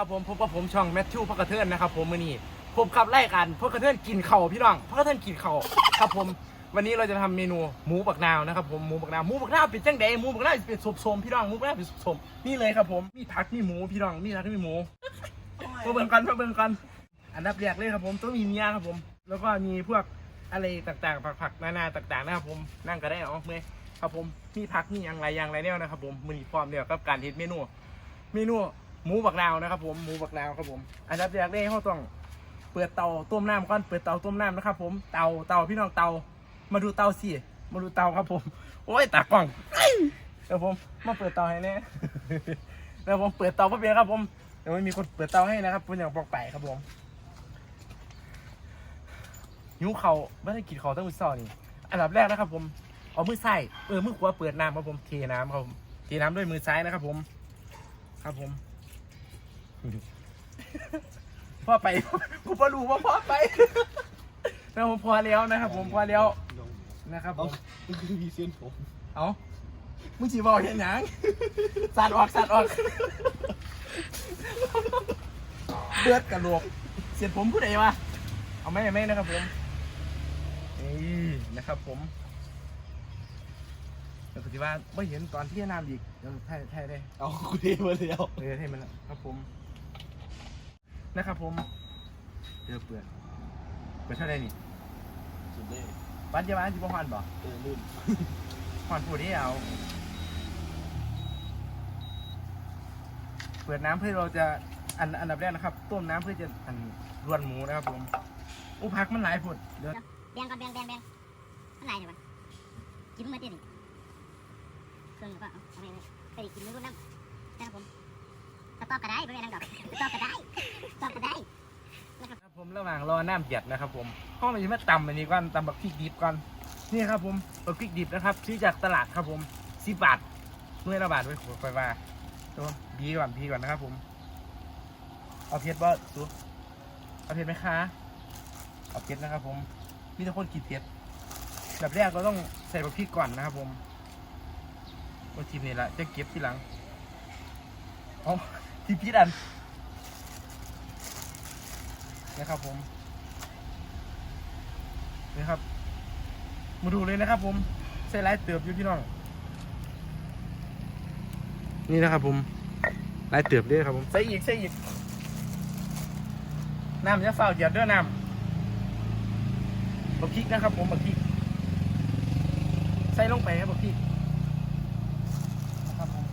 นะครับผมพบกับผมช่องแมทธิวพกกระเทินนะครับผมมือนี้ผมขับไล่กันพกกระเทินกินเข่าวพี่น้องพกกระเทินกินเข่าวครับผมวันนี้เราจะทำเมนูหมูบักนาวนะครับผมหมูบักนาวหมูบักนาวเป็นจังใดหมูบักนาวเป็นสมๆพี่น้องหมูบักนาวเป็นสมๆนี่เลยครับผมมีผักมีหมูพี่น้องมีผักมีหมูมาเบิ่งกันมาเบิ่งกันอันดับแรกเลยครับผมต้องมีเมียครับผม แล้วก็มีพวกอะไรต่างๆผักๆนานาต่างๆนะครับผมนั่งก็ได้เอาเมื่อยครับผมมีผักมีอย่างไรอย่างไรเนี่ยนะครับผมมือนี้พร้อมเดียวกับการเฮ็ดเมนู เมนู หมูบักนาวนะครับ ผมหมูบักนาวครับผม อันดับแรกเลยเขาต้อง เปิดเตาต้มน้ำก่อนเปิดเตาต้มน้ำนะครับ ผมเตาเตาพี่น้องเตา มาดูเตาสิมาดูเตาครับผม โอ้ยตากล้องเดี๋ยวผมมาเปิดเตาให้แน่เดี๋ยวผมเปิดเตาเพื่อนครับ ผมเดี๋ยวไม่มีคนเปิดเตาให้นะครับคุณอย่างบอกไปครับผมหิวเขาไม่ได้กินเขาตั้งมือซ้อนี่อันดับแรกนะครับ ผมเอามือซ้ายเออมือขวาเปิดน้ำครับผมเทน้ำครับผมเทน้ำด้วยมือซ้ายนะครับ ผม ครับผม พ่อไป กูพอรู้ว่าพ่อไปแล้วผมพอแล้วนะครับ ผมพอแล้วนะครับผมมันคือมีเส้นผมเอามึงจีบอกเห็นหยังสัตว์ออกสัตว์ออกเลือดกระโหลกเสียดผมผู้ใดวะเอาไหม่ไม่นะครับผมนี่นะครับผมแล้วก็ที่ว่าไม่เห็นตอนที่น้ำอีกเดี๋ยวถ่ายถ่ายได้เอากูเทมาแล้วเออให้มันละครับผม นะครับผมเจอเปลือกเปลือกเท่าไรนี่สุดเลยบ้านเจ้าบ้านที่บ้านบ่เออลื่นผ่อนผู้ที่เอา เปิดน้ำเพื่อเราจะอันอันดับแรกนะครับ ต้มน้ำเพื่อจะอันรวนหมูนะครับผมอุพักมันหลายผุดเดี๋ยวแบ่งก่อนแบ่งแบ่งแบ่งมันไหลเนี่ยวะกินมาเตี้ยนี่เครื่องหรือเปล่าเอาไปเลยไปดิกินมื้อรุ่นน้ำนะครับผมส ตอบก็ได้ไม่เป็นไรดอกตอบก็ได้ตอบก็ได้ครับผมระหว่างรอน้ำเดือดนะครับ ผมห้องมันจะมาตำอันนี้ก่อนตำบักพริกดิบก่อนนี่ครับผมบักพริกดิบนะครับซื้อจากตลาดครับผมสิบบาทหน่วยละบาทไว้คอยว่าตัวบีก่อนบีก่อนนะครับ ผม เอาเผ็ดบ่สุเอาเผ็ดไหมคะเอาเผ็ดนะครับ ผมมีแต่คนกินเผ็ดแบบแรกเราต้องใส่บักพริกก่อนนะครับ ผมโอ้ทีมนี่แหละจะเก็บทีหลังเอ ที่พิษอันนะครับผมนี่ครับ มาดูเลยนะครับ ผมใส่ลายเติบอยู่พี่น้อง นี่นะครับผมลายเติบด้วยครับผมใส่อีกใส่อีกน้ำจะเฝ้าเดือดด้วยน้ำบักพริกนะครับ ผมบักพริกใส่ลงไปครับบักพริกนะครับผม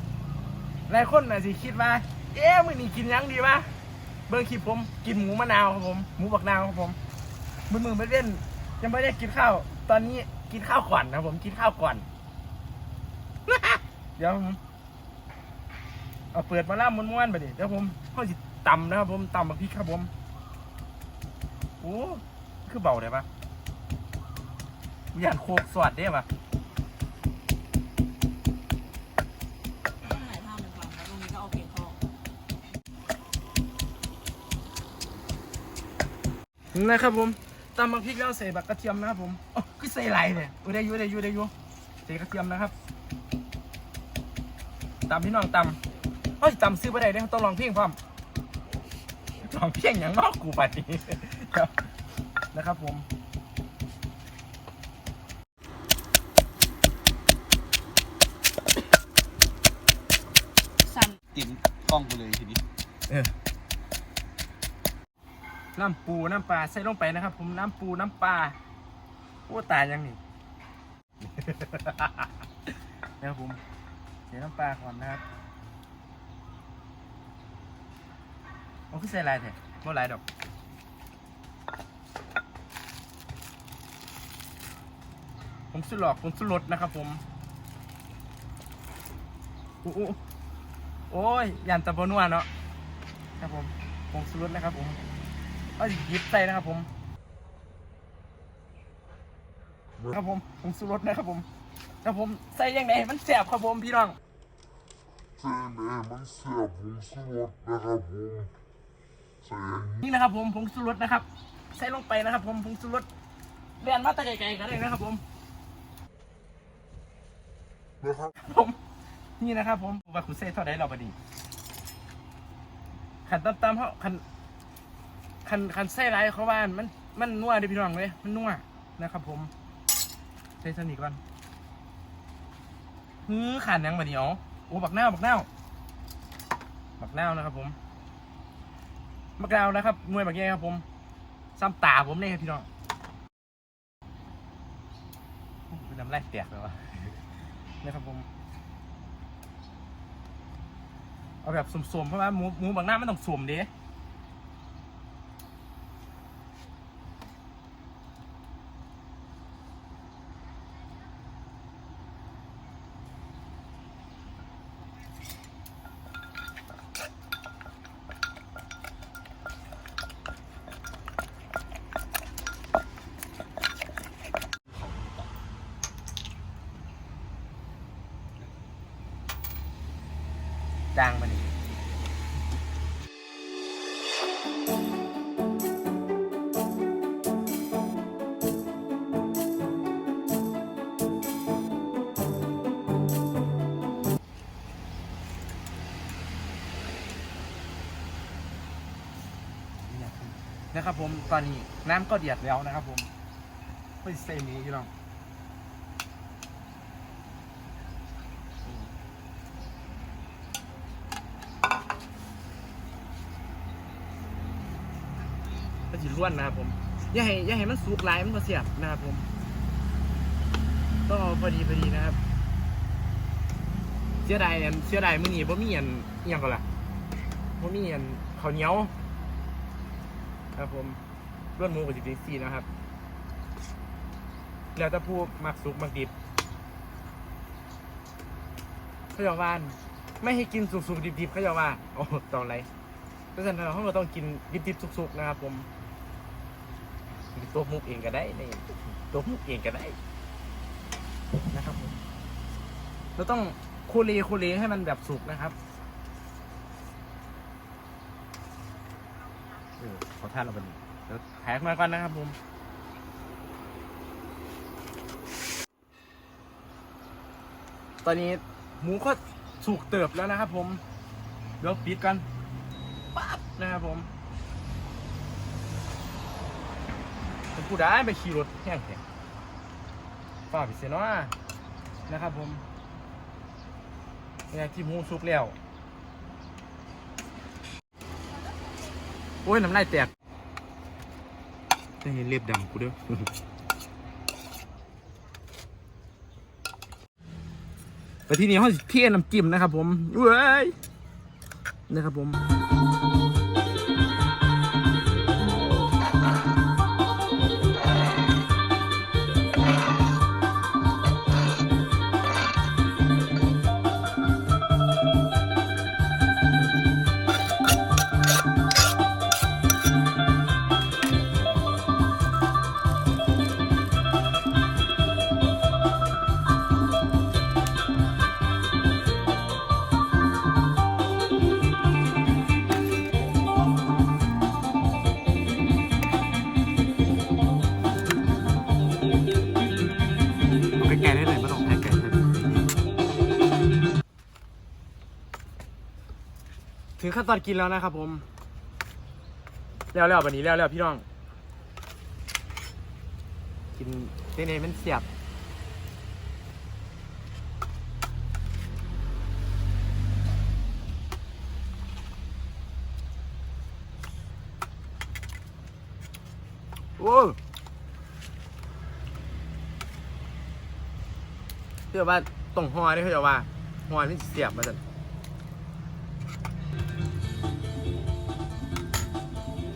หลายคนน่ะสิคิดว่า เอ๊ะมื้อนี้กินหยังดีวะเบิ่งคลิปผมกินหมูมะนาวครับผมหมูบักนาวครับผมมือมือไม่เล่นยังไม่ได้กินข้าว ตอนนี้กินข้าวก่อนนะผมกินข้าวก่อน เดี๋ยวผมเอาเปิดมาล่าม้วนๆไปดิเดี๋ยวผมข้อจิตำนะครับผมตำบักพริกครับผมโอ้คือเบาเลยปะอยากโคกสวัสดได้ปะต้องไหนภาพหนึ่งก่อนแล้วตรงนี้ก็เอาเพลงเข้า นะครับผมตำบักพริกแล้วใส่บักกระเทียมนะครับผมอ๋อคือใส่ไรเนี่ยอุ้ยได้อยุ่ได้อยุ่ได้อยุ่ใส่กระเทียมนะครับตำพี่น้องตำเฮ้ยตำซื้อไปได้เด้อต้องลองเพลงพร้อมลองเพลงอย่างนอกกูไปครับนะครับผมสั้นติดกล้องกูเลยทีนี้เออ น้ำปูน้ำปลาใส่ลงไปนะครับ ผมน้ำปูน้ำปลาโอ้ตายยังนี่นะครับผมใส่น้ำปลาก่อนนะครับโอ้คือใส่ลายแท้บ่หลายดอกผมสุดหลอกผมสุดรสนะครับผมโอ้โอ้โอ้ยยันตะบนัวเนาะครับผมผมสุดรสนะครับผม เอาสิหยิบใส่นะครับผมครับผมผมสุดรสนะครับผมครับผมใส่ยังไงมันแสบครับผมพี่น้องเจแม่มันเสียบผมสลดนะครับผมใส่อย่างนี้นี่นะครับผมผงสุรสนะครับ ใส่ลงไปนะครับ ผมผงสุรสเรียนมาแตะไกลๆกันเลยนะครับผมนะครับผมนี่นะครับผมว่าคุณเซ่เท่าไดเราพอดีขันตำตำเขาขัน ขันขันไส้ไรเขาว่านมันมันนัวเดิพี่น้องเลยมันนัวนะครับ ผมใช้สนิทก่อนฮือขันยังมาเดียวโอ้บักหน้าวบักหน้าวบักหน้าวนะครับ ผมบักนาวนะครับหน่วยบักแย่ครับ ผมซ้ำตาผมเนี่ยครับพี่น้องเป็นน้ำลายแตกเลยวะนะครับผมเอาแบบสวมๆเพราะว่าหมูหมูบางหน้ามันต้องสวมเด้างมันนี่นะครับผมตอนนี้น้ำก็เดือดแล้วนะครับผมเฮ้ยเซมีพี่น้องก็ ล้วนนะครับผมอย่าให้อย่าให้มันสุกหลายมันก็เสียบนะครับผมก็พอดีพอดีนะครับ เสียดายอันเสียดายมื้อนี้บ่มีอันอิหยังก็ล่ะบ่มีอันข้าวเหนียวครับผมล้วนหมูกับสิบสี่นะครับ แล้วถ้าผู้มักสุกมักดิบเขาว่าไม่ให้กินสุกๆดิบๆเขาว่าโอ้ตอนไรเพราะฉะนั้นเราต้องกินดิบๆสุกๆนะครับผม ตัวมุกเองก็ได้นี่ตัวมุกเองก็ได้นะครับผมเราต้องคเลโคเลให้มันแบบสุกนะครับเออขอท่านเราเป็นเดี๋ยวแท็กมาก่อนนะครับผมตอนนี้หมูก็สุกเติบแล้วนะครับผมเดี๋ยวปิดกันปั๊บนะครับผม เป็นผู้ได้ไปขี่รถแห้งแข็งฝ่าพิเศษเนาะนะครับผมเนี่ยที่มูสุกแล้ว โอ้ยน้ำลายแตกจะเห็นเล็บดำกูเด้อแต่ที่นี้เขาสิเทียน้ำจิ้มนะครับผมเว้ยนะครับผม ถึงขั้นตอนกินแล้วนะครับผม แล้วแล้ววันนี้แล้วแล้วพี่น้อง กินเต้นเองมันเสียบโอ้เรียกว่าตรงหอนี่เขาจะว่าหอนี่เสียบมาสัน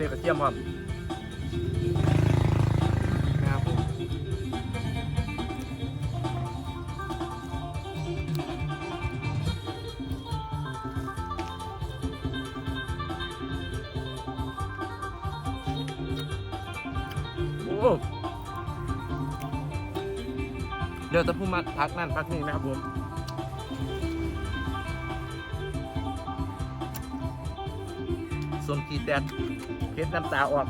เทกระเทียมครับนะครับผมเดี๋ยวจะพูดมาพักนั่นพักนี่นะครับผม ส่วนขีดแดดเพชรน้ำตาออก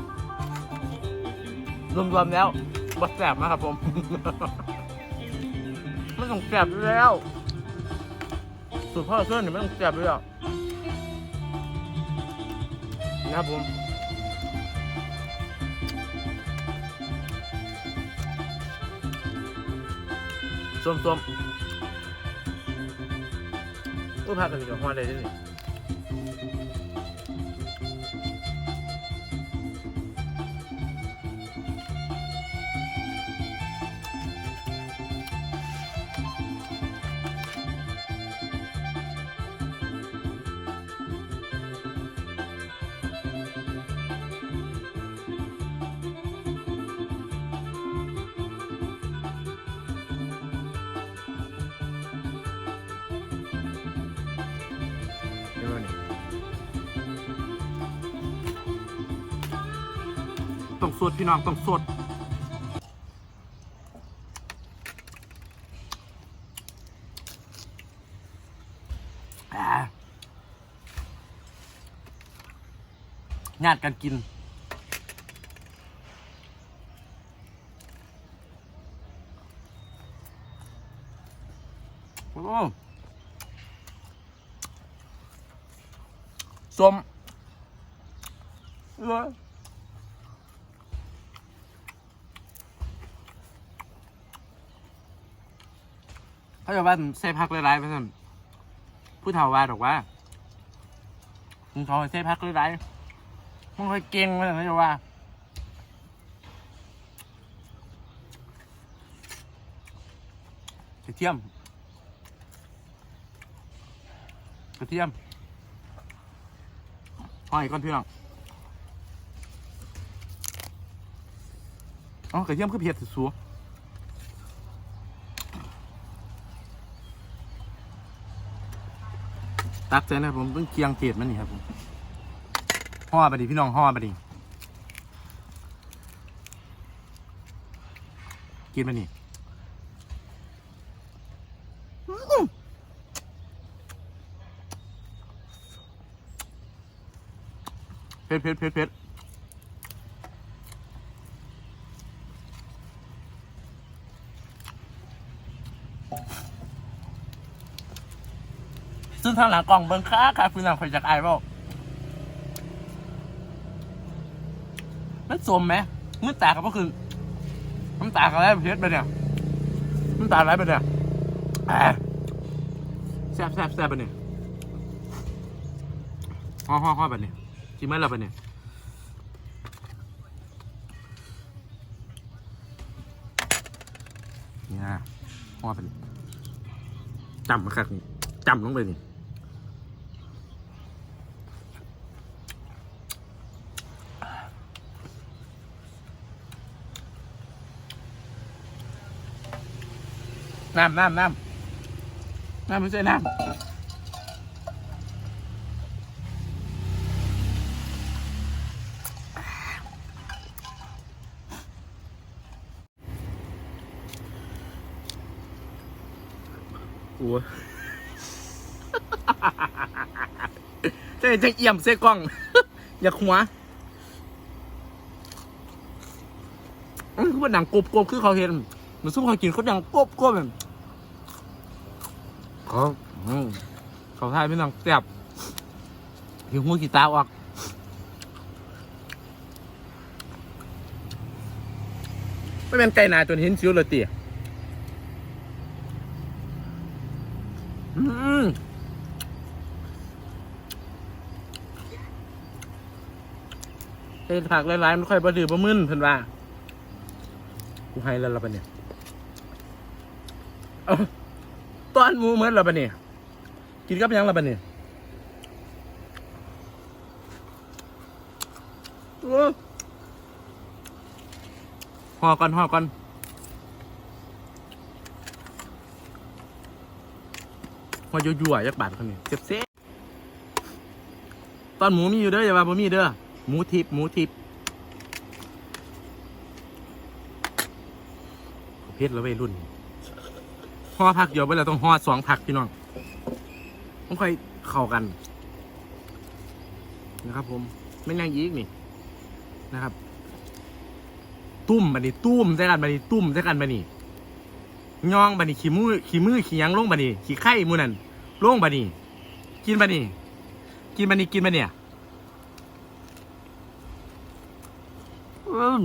รวมๆแล้วบัดแสบนะครับผม ไม่ต้องแสบแล้ว สูตรพ่อเพื่อนี่ไม่ต้องแสบเลยอะนะครับผมส้มส้มก็พักกันอยู่กับหัวได้ด้วยนี่ ต้องสดพี่น้องต้องสดญาติกันกิน โอ้ส้มเออ เขาจะว่าใส่พักหลายๆไปสั่นผู้เฒ่าว่าดอกว่ามึงเขาใส่พักหลายๆมึงคยเก่งไปสั่นเขาจะว่ากระเทียม กระเทียมหอยก่อนเพี่องอ๋อกระเทียมคือเผ็ดสุดสั ตักใจนะครับผมต้องเคียงเผ็ดมันนี่ครับผมห่อไปดิพี่น้องห่อไปดิกินมันนี่เผ็ดเผ็ดเผ็ดเผ็ด ซึ่งทางหลังกล่องเบิ้งค้าค่ะคือหลังคอยจากไอ้เปล่ามันสมไหมมื่อตากับก็คือน้ำตาอะไรเพชรไปเนี่ยน้ำตาอะไรไปเนี่ยอ่าแซ่บแซ่บแซ่บไปเนี่ยห่อห่อห่อไปเนี่ยชิมไหมเรไปเนี่ยนี่นะห่อไปนี่จำมาครับนี่จำลงไปนี่ น้ำน้ำน้ำน้ำไม่ใช่น้ำโอ้ยจะจะเอี่ยมเส้กล้อง อย่าหัวมันคือว่าหนังกบกบคือเขาเห็นเหมือนซุปเขากินเขาดังกบกบแบบ เขาอืมเขาทายเป็นหนังแซ่บหิวหัวกีตาออกไม่เป็นไก่นาจนเห็นซิวเลยเตี๋ยอืมเฮ็ดผักหลายๆมันค่อยบะดือบะมึนเพิ่นว่า กูให้แล้วละปะเนี่ยเอ้า ตอนหมูเหมือนละปะเนี่ยกินกับยังละปะเนี่ยห่อก่อนห่อก่อนพอยั่วๆยักบาทคนนี้เจ็บเซ่ตอนหมูมีอยู่เด้ออย่าว่าบ่มีเด้อหมูทิพหมูทิพเพชรล้ววัยรุ่น ห่อผักเดียวไปแล้วต้องห่อสองผักพี่น้องต้องค่อยเข้ากันนะครับ ผมไม่นั่งยีกนี่นะครับ ตุ้มบันนี้ตุ้มใส่กันบันนี้ตุ้มใส่กันบันนี้ย่องบัดนี้ขี้มือขี้มือขี้ยังลงบัดนี้ขี้ไข่มือนั่นลงบัดนี้กินบัดนี้กินบัดนี้กินบัดเนี่ยอืม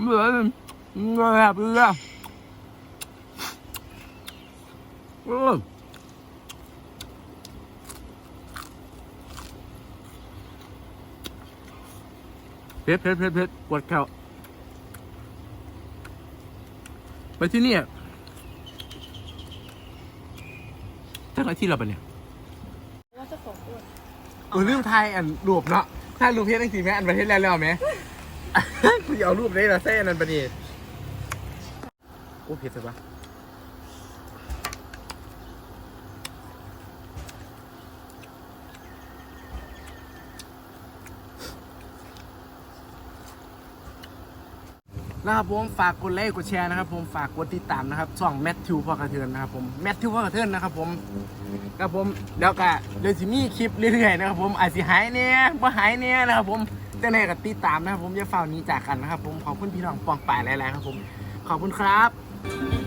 เหมือนแบบเลยอื มเผ็ดเผ็ดเผ็ดเผ็ดปวดเข่าไปที่นี่จังไรที่เราไปเนี่ยว่าจะของอ้วนเออลืมไทยอันรูปเนาะถ้ารูปเพชรตั้งสี่แม่อันประเทศแล้วแล้วไหมกูจะเอารูปได้ละเส้นนั่นปะนี่โอ้เพชรใช่ปะ นะครับผมฝากกดไลค์กดแชร์นะครับผมฝากกดติดตามนะครับช่องแมทธิวพ่อกระเทือนนะครับผมแมทธิวพ่อกระเทือนนะครับผมครับผมเดี๋ยวก็เดี๋ยวสิมีคลิปเรื่อยๆนะครับผมอาจสิหายเนี่ยบ่หายเนี่ยนะครับผมแต่ในกับติดตามนะครับผมอย่าเฝ้านี้จากกันนะครับผมขอบคุณพี่น้องปองป่ายหลายๆครับผมขอบคุณครับ